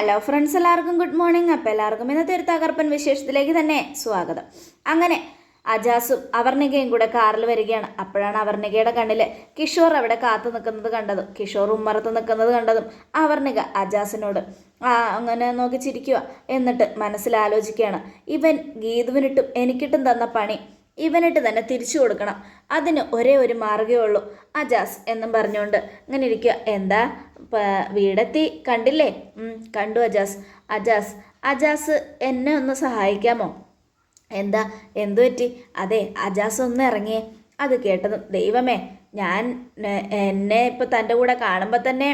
Hello friends എല്ലാവർക്കും good morning അപ്പോൾ എല്ലാവർക്കും ഇന്നത്തെ ഒരു തകർപ്പൻ വിശേഷത്തിലേക്ക് തന്നെ സ്വാഗതം. അങ്ങനെ അജാസും അവർണികയും കൂടെ കാറിൽ വരികയാണ്. അപ്പോഴാണ് അവർണികയുടെ കണ്ണിൽ കിഷോർ അവിടെ കാത്തു നിൽക്കുന്നത് കണ്ടതും. കിഷോർ ഉമ്മറത്ത് നിൽക്കുന്നത് കണ്ടതും അവർണിക അജാസിനോട് ആ അങ്ങനെ നോക്കി ചിരിക്കുക എന്നിട്ട് മനസ്സിലാലോചിക്കുകയാണ്. ഇവൻ ഗീതുവിനിട്ടും എനിക്കിട്ടും തന്ന പണി ഇവനിട്ട് തന്നെ തിരിച്ചു കൊടുക്കണം. അതിന് ഒരേ ഒരു മാർഗമേ ഉള്ളൂ. അജാസ് എന്നും പറഞ്ഞുകൊണ്ട് ഇങ്ങനെ ഇരിക്കുക. എന്താ? വീടെത്തി. കണ്ടില്ലേ? കണ്ടു അജാസ് അജാസ് അജാസ് എന്നെ ഒന്ന് സഹായിക്കാമോ? എന്താ? എന്തു പറ്റി? അതെ അജാസ് ഒന്ന് ഇറങ്ങിയേ. അത് കേട്ടത് ദൈവമേ ഞാൻ എന്നെ ഇപ്പം തന്റെ കൂടെ കാണുമ്പോൾ തന്നെ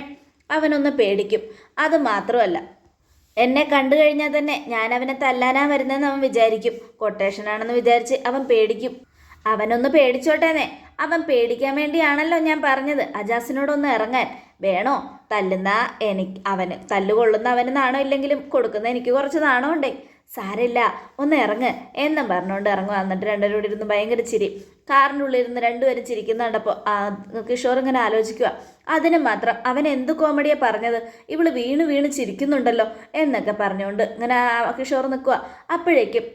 അവനൊന്ന് പേടിക്കും. അത് മാത്രമല്ല എന്നെ കണ്ടു കഴിഞ്ഞാൽ തന്നെ ഞാൻ അവനെ തല്ലാനാ വരുന്നതെന്ന് അവൻ വിചാരിക്കും. കൊട്ടേഷനാണെന്ന് വിചാരിച്ച് അവൻ പേടിക്കും. അവനൊന്ന് പേടിച്ചോട്ടേനെ അവൻ പേടിക്കാൻ വേണ്ടിയാണല്ലോ ഞാൻ പറഞ്ഞത്. അജാസിനോടൊന്ന് ഇറങ്ങാൻ. വേണോ? തല്ലുന്ന എനിക്ക് അവന് തല്ലുകൊള്ളുന്ന അവന് നാണോ ഇല്ലെങ്കിലും കൊടുക്കുന്ന എനിക്ക് കുറച്ച് നാണോ ഉണ്ടേ? സാരില്ല ഒന്ന് ഇറങ്ങ് എന്നും പറഞ്ഞുകൊണ്ട് ഇറങ്ങുക. എന്നിട്ട് രണ്ടുപേരും കൂടി ഇരുന്ന് ഭയങ്കര ചിരി. കാറിന്റെ ഉള്ളിൽ ഇരുന്ന് രണ്ടുപേരും ചിരിക്കുന്ന കണ്ടപ്പോൾ കിഷോർ ഇങ്ങനെ ആലോചിക്കുക. അതിന് മാത്രം അവൻ എന്ത് കോമഡിയാണ് പറഞ്ഞത്? ഇവൾ വീണ് വീണ് ചിരിക്കുന്നുണ്ടല്ലോ എന്നൊക്കെ പറഞ്ഞുകൊണ്ട് ഇങ്ങനെ കിഷോർ നിൽക്കുക. അപ്പോഴേക്കും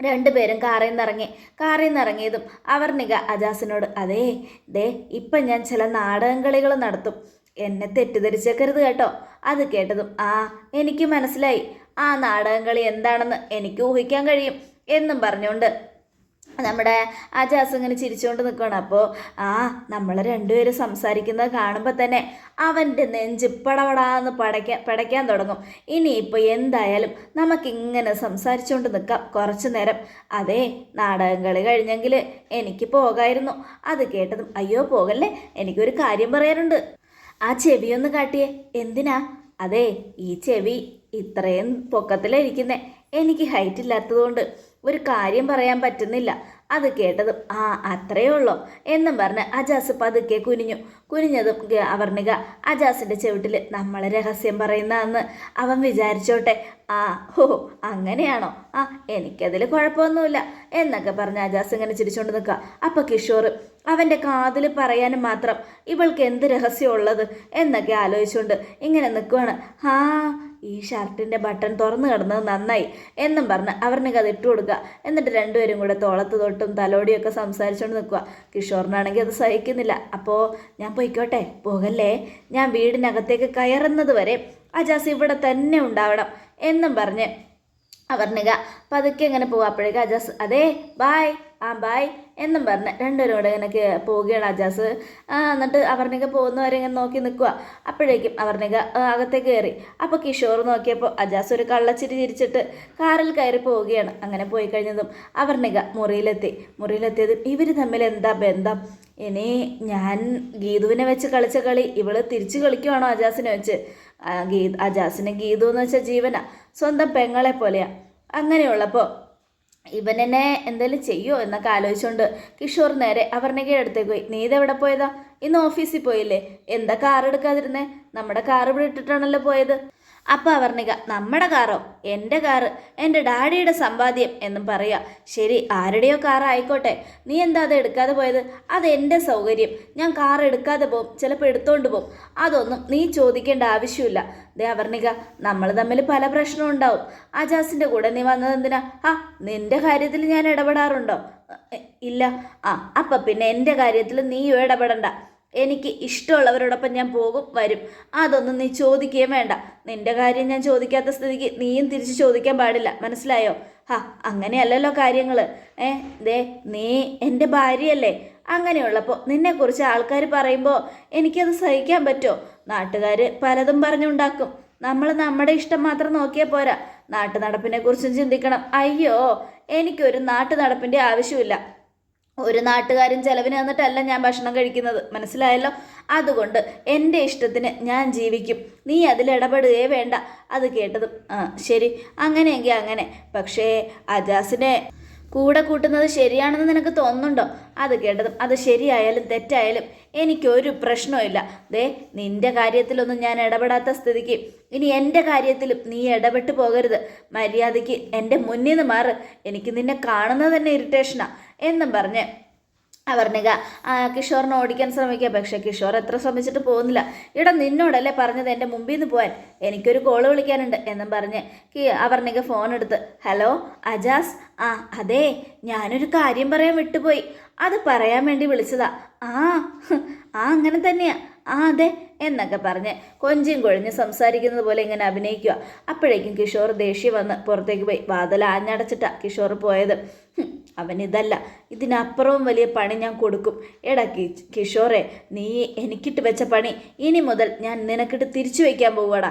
രണ്ടുപേരും കാറിൽ നിന്ന് ഇറങ്ങി. കാറിൽ നിന്ന് ഇറങ്ങിയതും അവർണിക അജാസിനോട് അതേ ദേ ഇപ്പം ഞാൻ ചില നാടകം കളികൾ നടത്തും. എന്നെ തെറ്റിദ്ധരിച്ചേക്കരുത് കേട്ടോ. അത് കേട്ടതും ആ എനിക്ക് മനസ്സിലായി. ആ നാടകം കളി എന്താണെന്ന് എനിക്ക് ഊഹിക്കാൻ കഴിയും എന്നും പറഞ്ഞുകൊണ്ട് നമ്മുടെ അജാസ് ഇങ്ങനെ ചിരിച്ചുകൊണ്ട് നിൽക്കുകയാണ് അപ്പോൾ ആ നമ്മൾ രണ്ടുപേരും സംസാരിക്കുന്നത് കാണുമ്പോൾ തന്നെ അവന്റെ നെഞ്ച് പടപടാന്ന് പടയ്ക്കാൻ പടയ്ക്കാൻ തുടങ്ങും. ഇനിയിപ്പോൾ എന്തായാലും നമുക്കിങ്ങനെ സംസാരിച്ചുകൊണ്ട് നിൽക്കാം കുറച്ച് നേരം. അതെ നാടകം കളി കഴിഞ്ഞെങ്കിൽ എനിക്ക് പോകായിരുന്നു. അത് കേട്ടതും അയ്യോ പോകല്ലേ? എനിക്കൊരു കാര്യം പറയാനുണ്ട്. ആ ചെവി ഒന്ന് കാട്ടിയേ. എന്തിനാ? അതെ ഈ ചെവി ഇത്രയും പൊക്കത്തിലിരിക്കുന്നേ എനിക്ക് ഹൈറ്റ് ഇല്ലാത്തതുകൊണ്ട് ഒരു കാര്യം പറയാൻ പറ്റുന്നില്ല. അത് കേട്ടതും ആ അത്രയേ ഉള്ളൂ എന്നും പറഞ്ഞ് അജാസ് പതുക്കെ കുനിഞ്ഞു. കുനിഞ്ഞതും അവർണിക അജാസിന്റെ ചെവിട്ടിൽ നമ്മളെ രഹസ്യം പറയുന്നതെന്ന് അവൻ വിചാരിച്ചോട്ടെ. ആ ഹോ അങ്ങനെയാണോ? ആ എനിക്കതിൽ കുഴപ്പമൊന്നുമില്ല. എന്നൊക്കെ പറഞ്ഞ് അജാസ് ഇങ്ങനെ ചിരിച്ചുകൊണ്ട് നിൽക്കുക അപ്പോൾ കിഷോർ അവന്റെ കാതിൽ പറയാനും മാത്രം ഇവൾക്ക് എന്ത് രഹസ്യമുള്ളത് എന്നൊക്കെ ആലോചിച്ചുകൊണ്ട് ഇങ്ങനെ നിൽക്കുവാണ് ആ ഈ ഷർട്ടിന്റെ ബട്ടൺ തുറന്നു കിടന്നത് നന്നായി എന്നും പറഞ്ഞ് അവരുടെ അത് ഇട്ട് കൊടുക്കുക എന്നിട്ട് രണ്ടുപേരും കൂടെ തോളത്ത് തൊട്ടും തലോടിയൊക്കെ സംസാരിച്ചുകൊണ്ട് നിൽക്കുക കിഷോറിനാണെങ്കിൽ അത് സഹിക്കുന്നില്ല. അപ്പോൾ ഞാൻ പോയിക്കോട്ടെ പോകല്ലേ? ഞാൻ വീടിനകത്തേക്ക് കയറുന്നത് വരെ അജാസ് ഇവിടെ തന്നെ ഉണ്ടാവണം. എന്നും പറഞ്ഞ് അവർണിക പതുക്കെ ഇങ്ങനെ പോവുക അപ്പോഴേക്കും അതെ അതേ ബായ് ആ ബായ് എന്നും പറഞ്ഞ് രണ്ടുപേരും കൂടെ ഇങ്ങനെ പോവുകയാണ് അജാസ്. എന്നിട്ട് അവർണിക പോകുന്നവരെ ഇങ്ങനെ നോക്കി നിൽക്കുക. അപ്പോഴേക്കും അവർണിക അകത്തേക്ക് കയറി. അപ്പോൾ കിഷോർ നോക്കിയപ്പോൾ അജാസ് ഒരു കള്ളച്ചിരി ചിരിച്ചിട്ട് കാറിൽ കയറി പോവുകയാണ്. അങ്ങനെ പോയി കഴിഞ്ഞതും അവർണിക മുറിയിലെത്തി. മുറിയിലെത്തിയതും ഇവർ തമ്മിൽ എന്താ ബന്ധം? ഇനി ഞാൻ ഗീതുവിനെ വെച്ച് കളിച്ച കളി ഇവൾ തിരിച്ചു കളിക്കുവാണോ അജാസിനെ വെച്ച്? ഗീ അജാസിന് ഗീതു എന്ന് വെച്ചാൽ ജീവന. സ്വന്തം പെങ്ങളെ പോലെയാണ് അങ്ങനെയുള്ളപ്പോൾ ഇവനെന്നെ എന്തെങ്കിലും ചെയ്യുമോ എന്നൊക്കെ ആലോചിച്ചുകൊണ്ട് കിഷോർ നേരെ അവർണികയുടെ അടുത്തേക്ക് പോയി. നീ ഇതെവിടെ പോയതാ? ഇന്ന് ഓഫീസിൽ പോയില്ലേ? എന്താ കാർ എടുക്കാതിരുന്നേ? നമ്മുടെ കാർ ഇവിടെ ഇട്ടിട്ടാണല്ലോ പോയത്. അപ്പോൾ അവർണിക നമ്മുടെ കാറോ? എന്റെ കാറ്. എന്റെ ഡാഡിയുടെ സമ്പാദ്യം എന്നും പറയുക. ശരി ആരുടെയോ കാർ ആയിക്കോട്ടെ. നീ എന്താ അത് എടുക്കാതെ പോയത്? അത് എന്റെ സൗകര്യം. ഞാൻ കാർ എടുക്കാതെ പോകും ചിലപ്പോൾ എടുത്തോണ്ട് പോകും അതൊന്നും നീ ചോദിക്കേണ്ട ആവശ്യമില്ല. ദേ അവർണിക നമ്മൾ തമ്മിൽ പല പ്രശ്നവും ഉണ്ടാവും. അജാസിന്റെ കൂടെ നീ വന്നത് എന്തിനാ? ആ നിന്റെ കാര്യത്തിൽ ഞാൻ ഇടപെടാറുണ്ടോ? ഇല്ല. ആ അപ്പം പിന്നെ എന്റെ കാര്യത്തിൽ നീ ഇടപെടണ്ട. എനിക്ക് ഇഷ്ടമുള്ളവരോടൊപ്പം ഞാൻ പോകും വരും. അതൊന്നും നീ ചോദിക്കുകയും വേണ്ട. നിന്റെ കാര്യം ഞാൻ ചോദിക്കാത്ത സ്ഥിതിക്ക് നീയും തിരിച്ച് ചോദിക്കാൻ പാടില്ല. മനസ്സിലായോ? ഹാ അങ്ങനെയല്ലല്ലോ കാര്യങ്ങൾ ഏ ദേ നീ എന്റെ ഭാര്യയല്ലേ? അങ്ങനെയുള്ളപ്പോൾ നിന്നെക്കുറിച്ച് ആൾക്കാർ പറയുമ്പോൾ എനിക്കത് സഹിക്കാൻ പറ്റുമോ നാട്ടുകാർ പലതും പറഞ്ഞുണ്ടാക്കും. നമ്മൾ നമ്മുടെ ഇഷ്ടം മാത്രം നോക്കിയാൽ പോരാ. നാട്ടു കുറിച്ചും ചിന്തിക്കണം. അയ്യോ എനിക്കൊരു നാട്ടു നടപ്പിന്റെ ആവശ്യമില്ല. ഒരു നാട്ടുകാരൻ ചെലവിന് തന്നിട്ടല്ല ഞാൻ ഭക്ഷണം കഴിക്കുന്നത്. മനസ്സിലായല്ലോ? അതുകൊണ്ട് എന്റെ ഇഷ്ടത്തിന് ഞാൻ ജീവിക്കും. നീ അതിൽ ഇടപെടുകയേ വേണ്ട. അത് കേട്ടതും ആ ശരി. അങ്ങനെയെങ്കിൽ അങ്ങനെ. പക്ഷേ അജാസിനെ കൂടെ കൂട്ടുന്നത് ശരിയാണെന്ന് നിനക്ക് തോന്നുന്നുണ്ടോ? അത് കേട്ടതും അത് ശരിയായാലും തെറ്റായാലും എനിക്കൊരു പ്രശ്നമില്ല ദേ നിന്റെ കാര്യത്തിലൊന്നും ഞാൻ ഇടപെടാത്ത സ്ഥിതിക്ക് ഇനി എന്റെ കാര്യത്തിലും നീ ഇടപെട്ട് പോകരുത്. മര്യാദയ്ക്ക് എന്റെ മുന്നിൽ നിന്ന് മാറ്. എനിക്ക് നിന്നെ കാണുന്നത് തന്നെ ഇറിറ്റേഷനാണ് എന്നും പറഞ്ഞ് അവർണിക കിഷോറിനെ ഓടിക്കാൻ ശ്രമിക്കുക പക്ഷെ കിഷോർ എത്ര ശ്രമിച്ചിട്ട് പോകുന്നില്ല. ഇടാ നിന്നോടല്ലേ പറഞ്ഞത് എന്റെ മുമ്പിൽ നിന്ന് പോകാൻ എനിക്കൊരു കോൾ വിളിക്കാനുണ്ട് എന്നും പറഞ്ഞ് അവർണിക ഫോൺ എടുത്ത് ഹലോ അജാസ്? ആ അതെ ഞാനൊരു കാര്യം പറയാൻ വിട്ടുപോയി. അത് പറയാൻ വേണ്ടി വിളിച്ചതാ. ആ ആ അങ്ങനെ തന്നെയാ. ആ അതെ എന്നൊക്കെ പറഞ്ഞ് കൊഞ്ചും കൊഴിഞ്ഞ് സംസാരിക്കുന്നത് പോലെ ഇങ്ങനെ അഭിനയിക്കുക അപ്പോഴേക്കും കിഷോർ ദേഷ്യം വന്ന് പുറത്തേക്ക് പോയി. വാതിൽ ആഞ്ഞടച്ചിട്ടാ കിഷോർ പോയത്. അവനിതല്ല. ഇതിനപ്പുറവും വലിയ പണി ഞാൻ കൊടുക്കും. എടാ കിഷോറെ നീ എനിക്കിട്ട് വെച്ച പണി ഇനി മുതൽ ഞാൻ നിനക്കിട്ട് തിരിച്ചു വയ്ക്കാൻ പോവുകടാ.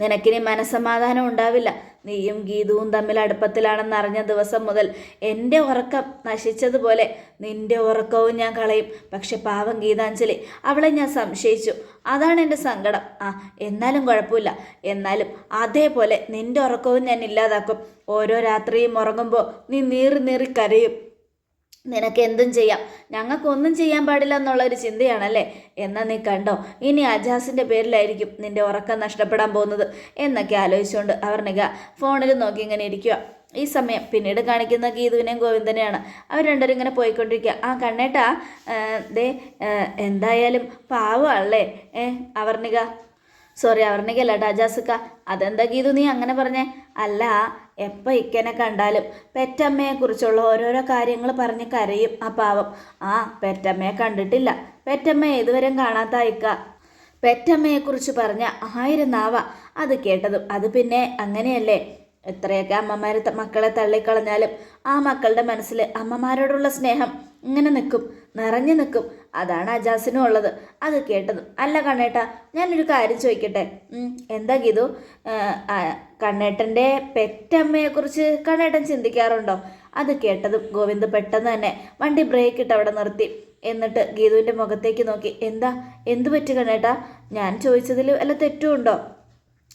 നിനക്കിനി മനസ്സമാധാനം ഉണ്ടാവില്ല. നീയും ഗീതവും തമ്മിൽ അടുപ്പത്തിലാണെന്ന് അറിഞ്ഞ ദിവസം മുതൽ എന്റെ ഉറക്കം നശിച്ചതുപോലെ നിന്റെ ഉറക്കവും ഞാൻ കളയും. പക്ഷെ പാവം ഗീതാഞ്ജലി അവളെ ഞാൻ സംശയിച്ചു. അതാണ് എന്റെ സങ്കടം. ആ എന്നാലും കുഴപ്പമില്ല. എന്നാലും അതേപോലെ നിന്റെ ഉറക്കവും ഞാൻ ഇല്ലാതാക്കും. ഓരോ രാത്രിയും ഉറങ്ങുമ്പോൾ നീ നീറി നീറി കരയും. നിനക്ക് എന്തും ചെയ്യാം. ഞങ്ങൾക്കൊന്നും ചെയ്യാൻ പാടില്ല എന്നുള്ളൊരു ചിന്തയാണല്ലേ? എന്നാൽ നീ കണ്ടോ? ഇനി അജാസിന്റെ പേരിലായിരിക്കും നിന്റെ ഉറക്കം നഷ്ടപ്പെടാൻ പോകുന്നത്. എന്നൊക്കെ ആലോചിച്ചുകൊണ്ട് അവർണിക ഫോണിൽ നോക്കി ഇങ്ങനെ ഇരിക്കുക ഈ സമയം പിന്നീട് കാണിക്കുന്ന ഗീതുവിനെയും ഗോവിന്ദനെയാണ്. അവർ രണ്ടുപേരും ഇങ്ങനെ പോയിക്കൊണ്ടിരിക്കുക ആ കണ്ണേട്ടാ ദേ എന്തായാലും പാവമല്ലേ ഏ അവർണിക. സോറി അവർണിക അല്ല ടാജാസുക്ക അതെന്താ ഗീതു നീ അങ്ങനെ പറഞ്ഞേ? അല്ല എപ്പോൾ ഇക്കനെ കണ്ടാലും പെറ്റമ്മയെക്കുറിച്ചുള്ള ഓരോരോ കാര്യങ്ങൾ പറഞ്ഞ് കരയും ആ പാവം. ആ പെറ്റമ്മയെ കണ്ടിട്ടില്ല. പെറ്റമ്മയെ ഇതുവരെയും കാണാത്ത ഇക്ക. പെറ്റമ്മയെക്കുറിച്ച് പറഞ്ഞ ആയിരം നാവ അത് കേട്ടതും അത് പിന്നെ അങ്ങനെയല്ലേ? എത്രയൊക്കെ അമ്മമാർ മക്കളെ തള്ളിക്കളഞ്ഞാലും ആ മക്കളുടെ മനസ്സിൽ അമ്മമാരോടുള്ള സ്നേഹം ഇങ്ങനെ നിൽക്കും നിറഞ്ഞു നിൽക്കും അതാണ് അജാസിനും ഉള്ളത്. അത് കേട്ടതും. അല്ല കണ്ണേട്ടാ ഞാനൊരു കാര്യം ചോദിക്കട്ടെ? എന്താ ഗീതു? കണ്ണേട്ടന്റെ പെറ്റമ്മയെക്കുറിച്ച് കണ്ണേട്ടൻ ചിന്തിക്കാറുണ്ടോ? അത് കേട്ടതും ഗോവിന്ദ് പെട്ടെന്ന് തന്നെ വണ്ടി ബ്രേക്ക് ഇട്ട് അവിടെ നിർത്തി. എന്നിട്ട് ഗീതുവിന്റെ മുഖത്തേക്ക് നോക്കി. എന്താ? എന്തു പറ്റി കണ്ണേട്ടാ? ഞാൻ ചോദിച്ചതിൽ വല്ല തെറ്റുമുണ്ടോ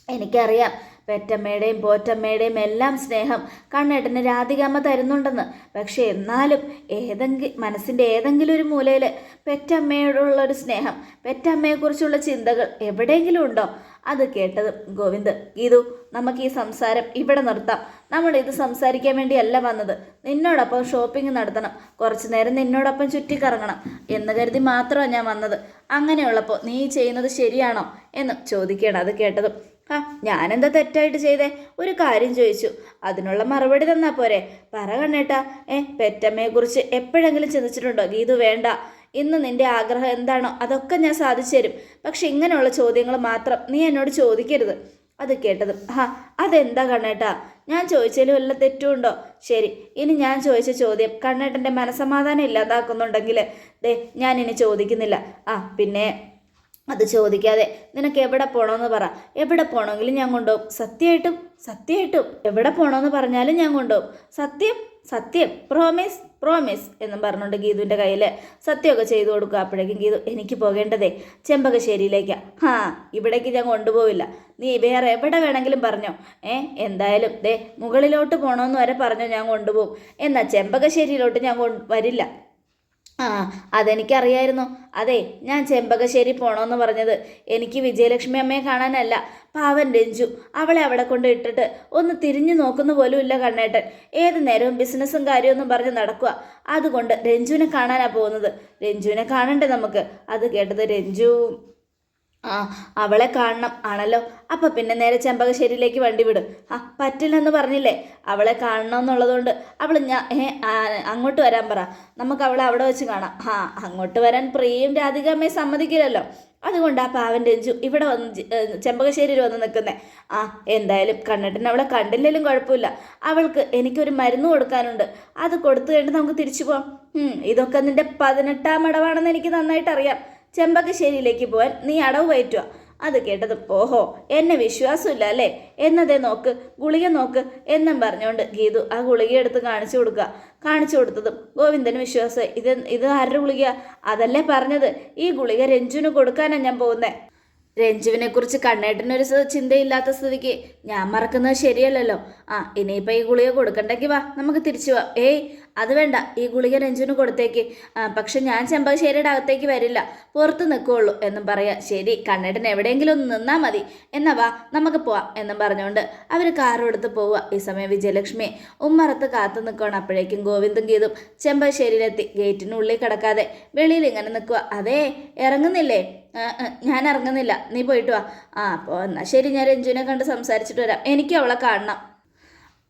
എനിക്കറിയാം. പെറ്റമ്മയുടെയും പോറ്റമ്മയുടെയും എല്ലാം സ്നേഹം കണ്ണേട്ടന് രാധികാമ്മ തരുന്നുണ്ടെന്ന്. പക്ഷെ എന്നാലും ഏതെങ്കിലും മനസ്സിന്റെ ഏതെങ്കിലും ഒരു മൂലയിൽ പെറ്റമ്മയോടുള്ള ഒരു സ്നേഹം പെറ്റമ്മയെക്കുറിച്ചുള്ള ചിന്തകൾ എവിടെയെങ്കിലും ഉണ്ടോ? അത് കേട്ടത് ഗോവിന്ദ്. ഗീതു നമുക്ക് ഈ സംസാരം ഇവിടെ നിർത്താം. നമ്മൾ ഇത് സംസാരിക്കാൻ വേണ്ടിയല്ല വന്നത്. നിന്നോടൊപ്പം ഷോപ്പിംഗ് നടത്തണം. കുറച്ചു നേരം നിന്നോടൊപ്പം ചുറ്റിക്കറങ്ങണം. എന്ന് കരുതി മാത്രമാണ് ഞാൻ വന്നത്. അങ്ങനെയുള്ളപ്പോൾ നീ ചെയ്യുന്നത് ശരിയാണോ? എന്ന് ചോദിക്കണം അത് കേട്ടതും. ആ ഞാനെന്താ തെറ്റായിട്ട് ചെയ്തേ? ഒരു കാര്യം ചോദിച്ചു. അതിനുള്ള മറുപടി തന്നാ പോരെ. പറ കണ്ണേട്ടാ. ഏ പെറ്റമ്മയെക്കുറിച്ച് എപ്പോഴെങ്കിലും ചിന്തിച്ചിട്ടുണ്ടോ? ഗീതു വേണ്ട. ഇന്ന് നിന്റെ ആഗ്രഹം എന്താണോ അതൊക്കെ ഞാൻ സാധിച്ചു തരും. പക്ഷെ ഇങ്ങനെയുള്ള ചോദ്യങ്ങൾ മാത്രം നീ എന്നോട് ചോദിക്കരുത്. അത് കേട്ടത് ആ അതെന്താ കണ്ണേട്ടാ? ഞാൻ ചോദിച്ചതിൽ വല്ല തെറ്റുമുണ്ടോ ശരി ഇനി ഞാൻ ചോദിച്ച ചോദ്യം കണ്ണേട്ടന്റെ മനസമാധാനം ഇല്ലാതാക്കുന്നുണ്ടെങ്കിൽ ദേ ഞാൻ ഇനി ചോദിക്കുന്നില്ല. ആ പിന്നെ? അത് ചോദിക്കാതെ നിനക്ക് എവിടെ പോകണമെന്ന് പറ. എവിടെ പോകണമെങ്കിലും ഞാൻ കൊണ്ടുപോകും. സത്യമായിട്ടും സത്യമായിട്ടും എവിടെ പോകണമെന്ന് പറഞ്ഞാലും ഞാൻ കൊണ്ടുപോകും. സത്യം സത്യം. പ്രോമിസ് പ്രോമിസ് എന്നും പറഞ്ഞുകൊണ്ട് ഗീതുവിന്റെ കയ്യിൽ സത്യമൊക്കെ ചെയ്തു കൊടുക്കുക. അപ്പോഴേക്കും ഗീതു എനിക്ക് പോകേണ്ടതേ ചെമ്പകശ്ശേരിയിലേക്കാണ് ഹാ ഇവിടേക്ക് ഞാൻ കൊണ്ടുപോവില്ല. നീ വേറെ എവിടെ വേണമെങ്കിലും പറഞ്ഞോ. ഏ എന്തായാലും ദേ മുകളിലോട്ട് പോകണമെന്ന് വരെ പറഞ്ഞോ ഞാൻ കൊണ്ടുപോകും. എന്നാൽ ചെമ്പകശ്ശേരിയിലോട്ട് ഞാൻ വരില്ല. ആ അതെനിക്കറിയായിരുന്നു. അതെ ഞാൻ ചെമ്പകശ്ശേരി പോണമെന്ന് പറഞ്ഞത്. എനിക്ക് വിജയലക്ഷ്മി അമ്മയെ കാണാനല്ല പാവൻ രഞ്ജു. അവളെ അവിടെ കൊണ്ട് ഇട്ടിട്ട് ഒന്ന് തിരിഞ്ഞു നോക്കുന്ന പോലും ഇല്ല കണ്ണേട്ടൻ. ഏത് നേരവും ബിസിനസ്സും കാര്യമൊന്നും പറഞ്ഞ് നടക്കുക. അതുകൊണ്ട് രഞ്ജുവിനെ കാണാനാണ് പോകുന്നത്. രഞ്ജുവിനെ കാണണ്ടേ നമുക്ക്? അത് കേട്ടത് രഞ്ജു. ആ അവളെ കാണണം ആണല്ലോ? അപ്പം പിന്നെ നേരെ ചെമ്പകശ്ശേരിയിലേക്ക് വണ്ടി വിടും. ആ പറ്റില്ലെന്ന് പറഞ്ഞില്ലേ? അവളെ കാണണം എന്നുള്ളതുകൊണ്ട് അവൾ ഞാൻ അങ്ങോട്ട് വരാൻ പറ. നമുക്ക് അവളെ അവിടെ വെച്ച് കാണാം. ആ അങ്ങോട്ട് വരാൻ പ്രിയയും രാധികാമ്മയെ സമ്മതിക്കില്ലല്ലോ. അതുകൊണ്ട് ആ പാവൻ രഞ്ജു ഇവിടെ വന്ന് ചെമ്പകശ്ശേരിയിൽ വന്ന് നിൽക്കുന്നേ. ആ എന്തായാലും കണ്ണിട്ടിന് അവളെ കണ്ടില്ലെങ്കിലും കുഴപ്പമില്ല. അവൾക്ക് എനിക്കൊരു മരുന്ന് കൊടുക്കാനുണ്ട്. അത് കൊടുത്തു കഴിഞ്ഞിട്ട് നമുക്ക് തിരിച്ചു പോവാം. ഇതൊക്കെ നിന്റെ പതിനെട്ടാം ഇടവാണെന്ന് എനിക്ക് നന്നായിട്ട് അറിയാം ചെമ്പകശ്ശേരിയിലേക്ക് പോവാൻ നീ അടവ് പയറ്റുക. അത് കേട്ടതും ഓഹോ എന്നെ വിശ്വാസമില്ല അല്ലേ? എന്നതേ നോക്ക് ഗുളിക നോക്ക് എന്നും പറഞ്ഞുകൊണ്ട് ഗീതു ആ ഗുളിക എടുത്ത് കാണിച്ചു കൊടുക്കുക. കാണിച്ചു കൊടുത്തതും ഗോവിന്ദന് വിശ്വാസം ഇത് ഇത് ആരുടെ ഗുളിക അതല്ലേ പറഞ്ഞത്. ഈ ഗുളിക രഞ്ജുവിന് കൊടുക്കാനാണ് ഞാൻ പോകുന്നത് രഞ്ജുവിനെ കുറിച്ച് കണ്ണേട്ടനൊരു ചിന്തയില്ലാത്ത സ്ഥിതിക്ക് ഞാൻ മറക്കുന്നത് ശരിയല്ലല്ലോ. ആ ഇനിയിപ്പോൾ ഈ ഗുളിക കൊടുക്കണ്ടെങ്കിൽ വാ നമുക്ക് തിരിച്ചു വാ. ഏയ് അത് വേണ്ട ഈ ഗുളിക രഞ്ജുവിന് കൊടുത്തേക്ക്. പക്ഷെ ഞാൻ ചെമ്പകശ്ശേരിയുടെ അകത്തേക്ക് വരില്ല. പുറത്ത് നിൽക്കുകയുള്ളൂ എന്നും പറയാം. ശരി കണ്ണേട്ടൻ എവിടെയെങ്കിലും ഒന്ന് നിന്നാൽ മതി. എന്നാ വാ നമുക്ക് പോവാം എന്നും പറഞ്ഞുകൊണ്ട് അവർ കാറെടുത്ത് പോവുക. ഈ സമയം വിജയലക്ഷ്മി ഉമ്മറത്ത് കാത്തു നിൽക്കുകയാണ് അപ്പോഴേക്കും ഗോവിന്ദും ഗീതും ചെമ്പകശ്ശേരിയിലെത്തി ഗേറ്റിനുള്ളിൽ കിടക്കാതെ വെളിയിൽ ഇങ്ങനെ നിൽക്കുക അതേ ഇറങ്ങുന്നില്ലേ? ഞാൻ ഇറങ്ങുന്നില്ല. നീ പോയിട്ട് വാ. ആ അപ്പോൾ എന്നാൽ ശരി ഞാൻ രഞ്ജുവിനെ കണ്ട് സംസാരിച്ചിട്ട് വരാം. എനിക്ക് അവളെ കാണണം.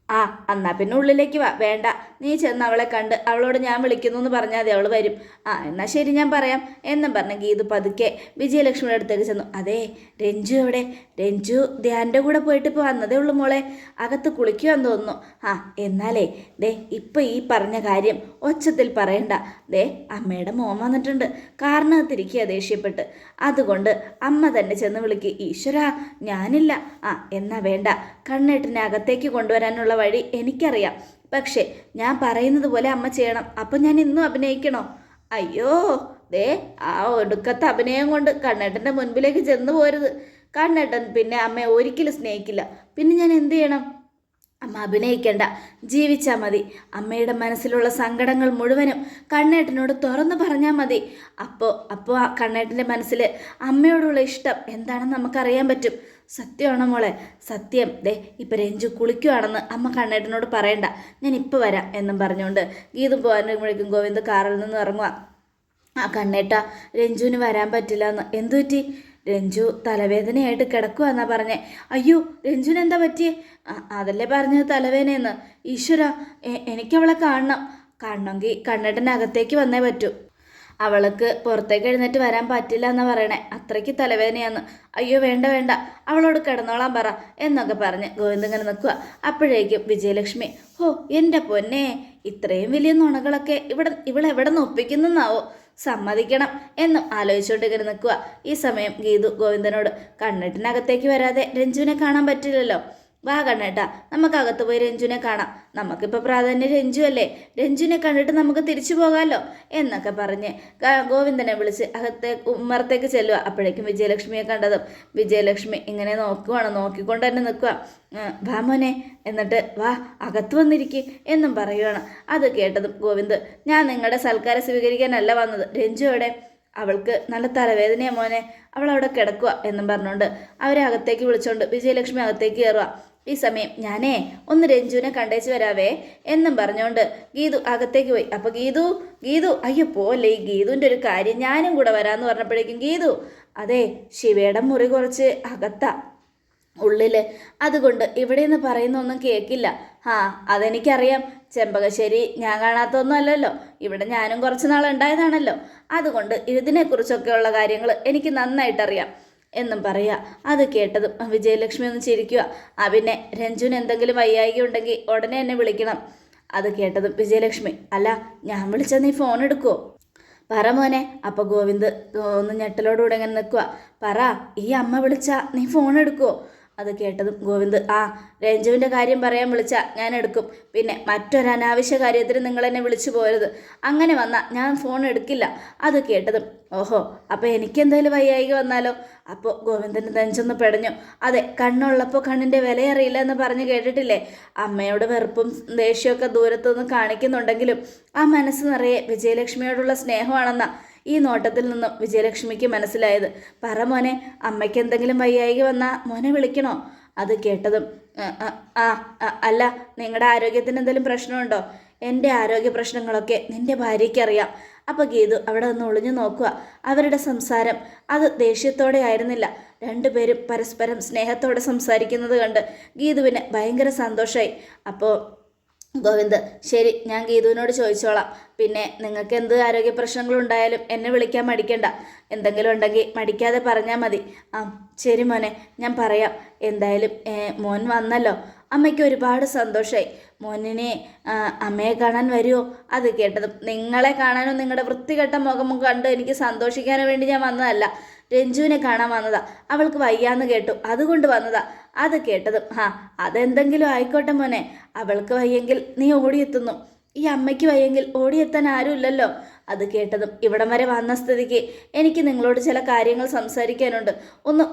ആ എന്നാൽ പിന്നെ ഉള്ളിലേക്ക് വാ. വേണ്ട. നീ ചെന്ന് അവളെ കണ്ട് അവളോട് ഞാൻ വിളിക്കുന്നു എന്ന് പറഞ്ഞാൽ മതി അവൾ വരും. ആ എന്നാൽ ശരി ഞാൻ പറയാം. എന്നും പറഞ്ഞ ഗീതു പതുക്കെ വിജയലക്ഷ്മിയുടെ അടുത്തേക്ക് ചെന്നു. അതെ രഞ്ജു എവിടെ? രഞ്ജു ധ്യാന്റെ കൂടെ പോയിട്ട് ഇപ്പോൾ വന്നതേ ഉള്ളൂ മോളെ. അകത്ത് കുളിക്കുവാന്ന് തോന്നുന്നു. ആ എന്നാലേ ദേ ഇപ്പം ഈ പറഞ്ഞ കാര്യം ഒച്ചത്തിൽ പറയണ്ട. ദേ അമ്മയുടെ മോൻ വന്നിട്ടുണ്ട്. കാരണത്തിരിക്കുക ദേഷ്യപ്പെട്ട്. അതുകൊണ്ട് അമ്മ തന്നെ ചെന്ന് വിളിക്ക്. ഈശ്വര ഞാനില്ല. ആ എന്നാ വേണ്ട. കണ്ണേട്ടിനെ അകത്തേക്ക് കൊണ്ടുവരാനുള്ള വഴി എനിക്കറിയാം. പക്ഷേ ഞാൻ പറയുന്നത് പോലെ അമ്മ ചെയ്യണം. അപ്പം ഞാൻ ഇന്നും അഭിനയിക്കണോ? അയ്യോ ദേ ആ ഒടുക്കത്തെ അഭിനയം കൊണ്ട് കണ്ണേട്ടന്റെ മുൻപിലേക്ക് ചെന്ന് പോരുത്. കണ്ണേട്ടൻ പിന്നെ അമ്മയെ ഒരിക്കലും സ്നേഹിക്കില്ല. പിന്നെ ഞാൻ എന്ത് ചെയ്യണം? അമ്മ അഭിനയിക്കേണ്ട. ജീവിച്ചാൽ മതി. അമ്മയുടെ മനസ്സിലുള്ള സങ്കടങ്ങൾ മുഴുവനും കണ്ണേട്ടനോട് തുറന്നു പറഞ്ഞാൽ മതി. അപ്പോൾ അപ്പോൾ കണ്ണേട്ടന്റെ മനസ്സിൽ അമ്മയോടുള്ള ഇഷ്ടം എന്താണെന്ന് നമുക്കറിയാൻ പറ്റും. സത്യമാണോ മോളെ? സത്യം. ദേ ഇപ്പം രഞ്ജു കുളിക്കുവാണെന്ന് അമ്മ കണ്ണേട്ടനോട് പറയണ്ട. ഞാൻ ഇപ്പോൾ വരാം എന്നും പറഞ്ഞുകൊണ്ട് ഗീതും പോകാനും ഗോവിന്ദ് കാറിൽ നിന്ന് ഇറങ്ങുക ആ കണ്ണേട്ട രഞ്ജുവിന് വരാൻ പറ്റില്ല എന്ന് എന്തു പറ്റി രഞ്ജു തലവേദനയായിട്ട് കിടക്കുവാന്നാ പറഞ്ഞേ. അയ്യോ രഞ്ജുവിന് എന്താ പറ്റിയേ അതല്ലേ പറഞ്ഞത് തലവേദനയെന്ന്. ഈശ്വര എനിക്കവളെ കാണണം. കാണണമെങ്കിൽ കണ്ണടനകത്തേക്ക് വന്നേ പറ്റൂ. അവൾക്ക് പുറത്തേക്ക് എഴുന്നേറ്റ് വരാൻ പറ്റില്ല എന്നാ പറയണേ. അത്രയ്ക്ക് തലവേദനയാന്ന്. അയ്യോ വേണ്ട വേണ്ട. അവളോട് കിടന്നോളാൻ പറ എന്നൊക്കെ പറഞ്ഞ് ഗോവിന്ദങ്ങനെ നിൽക്കുക അപ്പോഴേക്കും വിജയലക്ഷ്മി ഹോ എന്റെ പൊന്നേ ഇത്രയും വലിയ നുണകളൊക്കെ ഇവിടെ ഇവളെവിടെ നിന്ന് ഒപ്പിക്കുന്നെന്നാവോ? സമ്മതിക്കണം എന്നും ആലോചിച്ചുകൊണ്ട് ഇങ്ങനെ നിൽക്കുക ഈ സമയം ഗീതു ഗോവിന്ദനോട് കണ്ണിട്ടിനകത്തേക്ക് വരാതെ രഞ്ജുവിനെ കാണാൻ പറ്റില്ലല്ലോ. വാ കണ്ണേട്ടാ നമുക്ക് അകത്ത് പോയി രഞ്ജുവിനെ കാണാം. നമുക്കിപ്പോൾ പ്രാധാന്യം രഞ്ജു അല്ലേ രഞ്ജുവിനെ കണ്ടിട്ട് നമുക്ക് തിരിച്ചു പോകാമല്ലോ എന്നൊക്കെ പറഞ്ഞ് ഗോവിന്ദനെ വിളിച്ച് അകത്തെ ഉമ്മറത്തേക്ക് ചെല്ലുക അപ്പോഴേക്കും വിജയലക്ഷ്മിയെ കണ്ടതും വിജയലക്ഷ്മി ഇങ്ങനെ നോക്കുവാണ്. നോക്കിക്കൊണ്ട് തന്നെ നിൽക്കുക വാ മോനെ എന്നിട്ട് വാ അകത്ത് വന്നിരിക്കും എന്നും പറയുവാണ്. അത് കേട്ടതും ഗോവിന്ദ് ഞാൻ നിങ്ങളുടെ സൽക്കാരം സ്വീകരിക്കാനല്ല വന്നത്. രഞ്ജു എവിടെ? അവൾക്ക് നല്ല തലവേദനയാണ് മോനെ. അവൾ അവിടെ കിടക്കുക എന്നും പറഞ്ഞുകൊണ്ട് അവരെ അകത്തേക്ക് വിളിച്ചുകൊണ്ട് വിജയലക്ഷ്മി അകത്തേക്ക് കയറുക ഈ സമയം ഞാനേ ഒന്ന് രഞ്ജുവിനെ കണ്ടേച്ച് വരാവേ എന്നും പറഞ്ഞുകൊണ്ട് ഗീതു അകത്തേക്ക് പോയി. അപ്പോൾ ഗീതു ഗീതു അയ്യോ പോലെ ഈ ഗീതുവിന്റെ ഒരു കാര്യം ഞാനും കൂടെ വരാന്ന് പറഞ്ഞപ്പോഴേക്കും ഗീതു അതെ ശിവയുടെ മുറി കുറച്ച് അകത്താ ഉള്ളിൽ. അതുകൊണ്ട് ഇവിടെ നിന്ന് പറയുന്നൊന്നും കേൾക്കില്ല ആ അതെനിക്കറിയാം. ചെമ്പകശ്ശേരി ഞാൻ കാണാത്തൊന്നും അല്ലല്ലോ. ഇവിടെ ഞാനും കുറച്ച് നാൾ ഉണ്ടായതാണല്ലോ അതുകൊണ്ട് ഇതിനെക്കുറിച്ചൊക്കെയുള്ള കാര്യങ്ങൾ എനിക്ക് നന്നായിട്ടറിയാം. എന്നും പറയുക അത് കേട്ടതും വിജയലക്ഷ്മി ഒന്ന് ചിരിക്കുക ആ പിന്നെ രഞ്ജുന് എന്തെങ്കിലും വയ്യായിക ഉണ്ടെങ്കിൽ ഉടനെ എന്നെ വിളിക്കണം. അത് കേട്ടതും വിജയലക്ഷ്മി. അല്ല ഞാൻ വിളിച്ചാൽ നീ ഫോൺ എടുക്കുമോ പറ മോനെ. അപ്പൊ ഗോവിന്ദ് ഒന്ന് ഞെട്ടലോടുകൂടെ ഇങ്ങനെ നിൽക്കുക പറ ഈ അമ്മ വിളിച്ചാ നീ ഫോൺ എടുക്കുമോ അത് കേട്ടതും ഗോവിന്ദ് ആ രഞ്ജുവിന്റെ കാര്യം പറയാൻ വിളിച്ചാൽ ഞാൻ എടുക്കും. പിന്നെ മറ്റൊരനാവശ്യ കാര്യത്തിന് നിങ്ങൾ എന്നെ വിളിച്ചു പോരുത്. അങ്ങനെ വന്നാൽ ഞാൻ ഫോൺ എടുക്കില്ല. അത് കേട്ടതും ഓഹോ അപ്പോൾ എനിക്കെന്തായാലും വയ്യായിക വന്നാലോ? അപ്പോൾ ഗോവിന്ദന്റെ നെഞ്ചൊന്ന് പെടഞ്ഞു. അതെ കണ്ണുള്ളപ്പോൾ കണ്ണിന്റെ വിലയറിയില്ല എന്ന് പറഞ്ഞ് കേട്ടിട്ടില്ലേ? അമ്മയോട് വെറുപ്പും ദേഷ്യമൊക്കെ ദൂരത്തുനിന്ന് കാണിക്കുന്നുണ്ടെങ്കിലും ആ മനസ്സ് നിറയെ വിജയലക്ഷ്മിയോടുള്ള സ്നേഹമാണെന്ന. ഈ നോട്ടത്തിൽ നിന്നും വിജയലക്ഷ്മിക്ക് മനസ്സിലായത്. പറ മോനെ അമ്മയ്ക്ക് എന്തെങ്കിലും വയ്യായിക വന്നാൽ മോനെ വിളിക്കണോ? അത് കേട്ടതും "ആ, അല്ല നിങ്ങളുടെ ആരോഗ്യത്തിന് എന്തെങ്കിലും പ്രശ്നമുണ്ടോ? എന്റെ ആരോഗ്യ പ്രശ്നങ്ങളൊക്കെ നിന്റെ ഭാര്യയ്ക്ക് അറിയാം അപ്പോൾ ഗീതു അവിടെ നിന്ന് ഒളിഞ്ഞു നോക്കുക. അവരുടെ സംസാരം അത് ദേഷ്യത്തോടെ ആയിരുന്നില്ല. രണ്ടുപേരും പരസ്പരം സ്നേഹത്തോടെ സംസാരിക്കുന്നത് കണ്ട് ഗീതുവിന് ഭയങ്കര സന്തോഷമായി അപ്പോൾ ഗോവിന്ദ് ശരി ഞാൻ ഗീതുവിനോട് ചോദിച്ചോളാം. പിന്നെ നിങ്ങൾക്ക് എന്ത് ആരോഗ്യ പ്രശ്നങ്ങളുണ്ടായാലും എന്നെ വിളിക്കാൻ മടിക്കണ്ട. എന്തെങ്കിലും ഉണ്ടെങ്കിൽ മടിക്കാതെ പറഞ്ഞാൽ മതി. ആ ശരി മോനെ ഞാൻ പറയാം. എന്തായാലും മോൻ വന്നല്ലോ. അമ്മയ്ക്ക് ഒരുപാട് സന്തോഷമായി മോനിനെ അമ്മയെ കാണാൻ വരുമോ അത് കേട്ടതും നിങ്ങളെ കാണാനും നിങ്ങളുടെ വൃത്തികെട്ട മുഖം കണ്ട് എനിക്ക് സന്തോഷിക്കാനും വേണ്ടി ഞാൻ വന്നതല്ല. രഞ്ജുവിനെ കാണാൻ വന്നതാ. അവൾക്ക് വയ്യാന്ന് കേട്ടു. അതുകൊണ്ട് വന്നതാ. അത് കേട്ടതും ആ അതെന്തെങ്കിലും ആയിക്കോട്ടെ മോനെ അവൾക്ക് വയ്യെങ്കിൽ നീ ഓടിയെത്തുന്നു. ഈ അമ്മയ്ക്ക് വയ്യെങ്കിൽ ഓടിയെത്താൻ ആരുമില്ലല്ലോ. അത് കേട്ടതും ഇവിടം വരെ വന്ന സ്ഥിതിക്ക് എനിക്ക് നിങ്ങളോട് ചില കാര്യങ്ങൾ സംസാരിക്കാനുണ്ട്. ഒന്ന്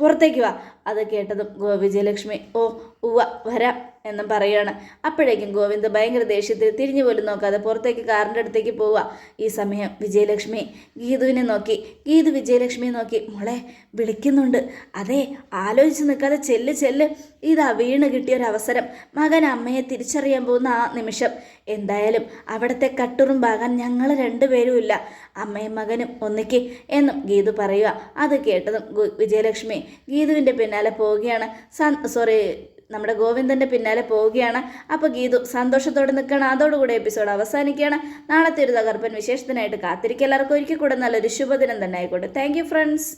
പുറത്തേക്ക് വാ. അത് കേട്ടതും ഗോവിജയലക്ഷ്മി ഓ ഉവ്വ വരാം എന്നും പറയുകയാണ് അപ്പോഴേക്കും ഗോവിന്ദ് ഭയങ്കര ദേഷ്യത്തിൽ തിരിഞ്ഞു പോലും നോക്കാതെ പുറത്തേക്ക് കാറിന്റെ അടുത്തേക്ക് പോവുക. ഈ സമയം വിജയലക്ഷ്മി ഗീതുവിനെ നോക്കി. ഗീതു വിജയലക്ഷ്മിയെ നോക്കി. മോളെ വിളിക്കുന്നുണ്ട്. അതെ ആലോചിച്ച് നിൽക്കാതെ ചെല്ല് ചെല്ല്. ഇതാ വീണ് അവസരം. മകൻ അമ്മയെ തിരിച്ചറിയാൻ പോകുന്ന ആ നിമിഷം. എന്തായാലും അവിടുത്തെ കട്ടുറുമ്പാകാൻ ഞങ്ങൾ രണ്ടുപേരും ഇല്ല. അമ്മയും മകനും ഒന്നിക്ക് എന്നും ഗീതു പറയുക. അത് കേട്ടതും വിജയലക്ഷ്മി ഗീതുവിന്റെ പിന്നാലെ പോവുകയാണ്. സോറി നമ്മുടെ ഗോവിന്ദന്റെ പിന്നാലെ പോവുകയാണ്. അപ്പോൾ ഗീതു സന്തോഷത്തോടെ നിൽക്കണം അതോടുകൂടി എപ്പിസോഡ് അവസാനിക്കുകയാണ്. നാളത്തെ ഒരു തകർപ്പൻ വിശേഷത്തിനായിട്ട് കാത്തിരിക്കുക. എല്ലാവർക്കും ഒരിക്കൽ കൂടെ നല്ലൊരു ശുഭദിനം തന്നെ ആയിക്കോട്ടെ. Thank friends